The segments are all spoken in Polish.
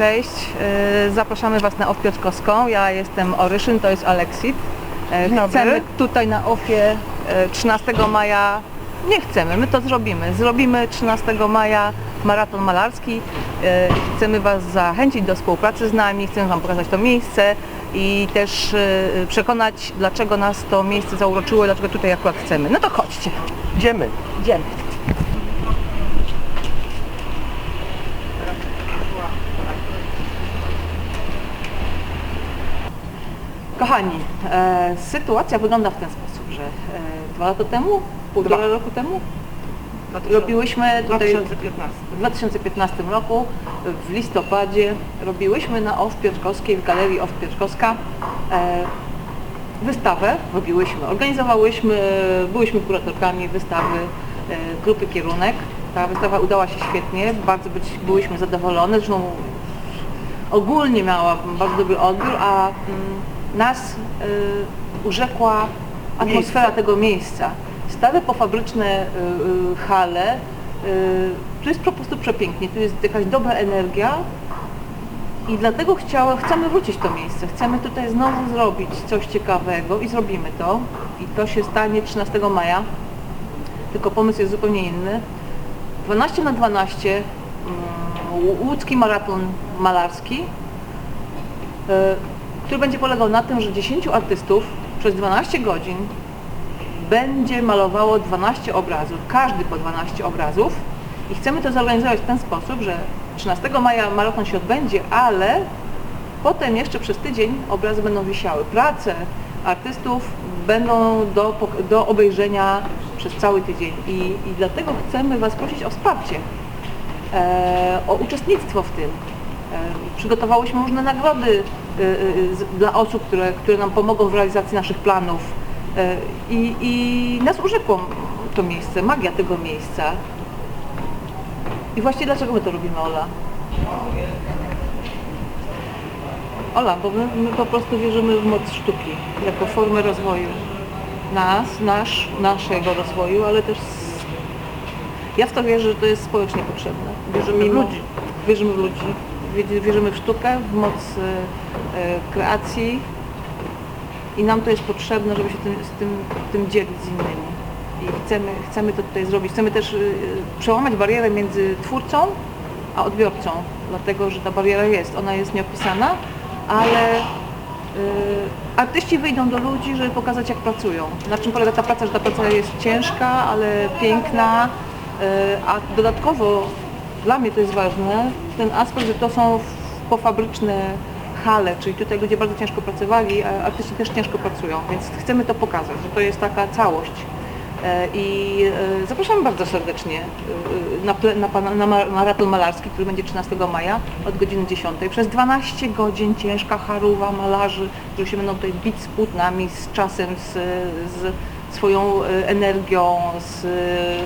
cześć. E, Zapraszamy Was na OF Piotrkowską. Ja jestem Oryszyn, to jest Aleksit. Dobry. Chcemy tutaj na OFie e, 13 maja, nie chcemy, my to zrobimy. Zrobimy 13 maja maraton malarski. Chcemy Was zachęcić do współpracy z nami, chcemy Wam pokazać to miejsce i też przekonać, dlaczego nas to miejsce zauroczyło i dlaczego tutaj akurat chcemy. No to chodźcie, Idziemy. idziemy. Kochani, e, sytuacja wygląda w ten sposób, że e, dwa lata temu, półtora Dwa. roku temu, robiłyśmy tutaj 2015. w 2015 roku, w listopadzie, robiłyśmy na OFF Piotrkowskiej, w Galerii OFF Piotrkowska e, wystawę, robiłyśmy, organizowałyśmy, byłyśmy kuratorkami wystawy e, grupy Kierunek. Ta wystawa udała się świetnie, bardzo być, byłyśmy zadowolone, zresztą ogólnie miała bardzo dobry odbiór, a mm, nas y, urzekła atmosfera Miejsce. tego miejsca. Stare pofabryczne y, y, hale, y, tu jest po prostu przepięknie, tu jest jakaś dobra energia i dlatego chciała, chcemy wrócić to miejsce, chcemy tutaj znowu zrobić coś ciekawego i zrobimy to i to się stanie 13 maja, tylko pomysł jest zupełnie inny. 12 na 12 mm, łódzki maraton malarski, e, który będzie polegał na tym, że 10 artystów przez 12 godzin będzie malowało 12 obrazów, każdy po 12 obrazów i chcemy to zorganizować w ten sposób, że 13 maja maraton się odbędzie, ale potem jeszcze przez tydzień obrazy będą wisiały. Prace artystów będą do, do obejrzenia przez cały tydzień i, i dlatego chcemy Was prosić o wsparcie, e, o uczestnictwo w tym. Przygotowałyśmy różne nagrody e, z- dla osób, które, które nam pomogą w realizacji naszych planów e, i, i nas urzekło to miejsce, magia tego miejsca. I właśnie dlaczego my to robimy, Ola? Ola, bo my, my po prostu wierzymy w moc sztuki jako formę rozwoju nas, nasz, naszego rozwoju, ale też s- ja w to wierzę, że to jest społecznie potrzebne. Wierzymy w ludzi. Wierzymy w ludzi. Wie- Wierzymy w sztukę, w moc e, e, kreacji i nam to jest potrzebne, żeby się tym, tym, tym dzielić z innymi. I chcemy, chcemy to tutaj zrobić. Chcemy też y, przełamać barierę między twórcą a odbiorcą, dlatego że ta bariera jest, ona jest nieopisana, ale artyści wyjdą do ludzi, żeby pokazać jak pracują. Na czym polega ta praca, że ta praca jest ciężka, ale piękna, a dodatkowo dla mnie to jest ważne, ten aspekt, że to są pofabryczne hale, czyli tutaj ludzie bardzo ciężko pracowali, a artyści też ciężko pracują, więc chcemy to pokazać, że to jest taka całość. E, I e, zapraszamy bardzo serdecznie e, na, na, na ma- maraton malarski, który będzie 13 maja od godziny 10. Przez 12 godzin ciężka charuwa malarzy, którzy się będą tutaj bić z płótnami, z czasem, z, z swoją e, energią, z,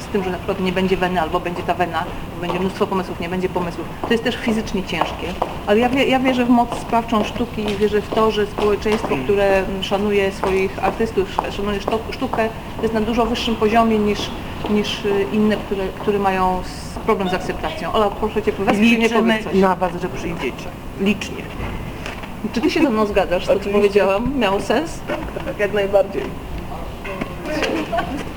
z tym, że na przykład nie będzie weny albo będzie ta wena, będzie mnóstwo pomysłów, nie będzie pomysłów. To jest też fizycznie ciężkie, ale ja, wie, ja wierzę w moc sprawczą sztuki i wierzę w to, że społeczeństwo, które mm, szanuje swoich artystów, szanuje sztuk, sztukę, jest na dużo wyższym poziomie niż, niż y, inne, które, które mają problem z akceptacją. Ola, proszę Cię, wesprzij mnie, powiedz coś. na Was, że przyjdziecie. Licznie. Czy Ty się ze mną zgadzasz, z to co powiedziałam? Miało sens? Tak, jak najbardziej. Thank you.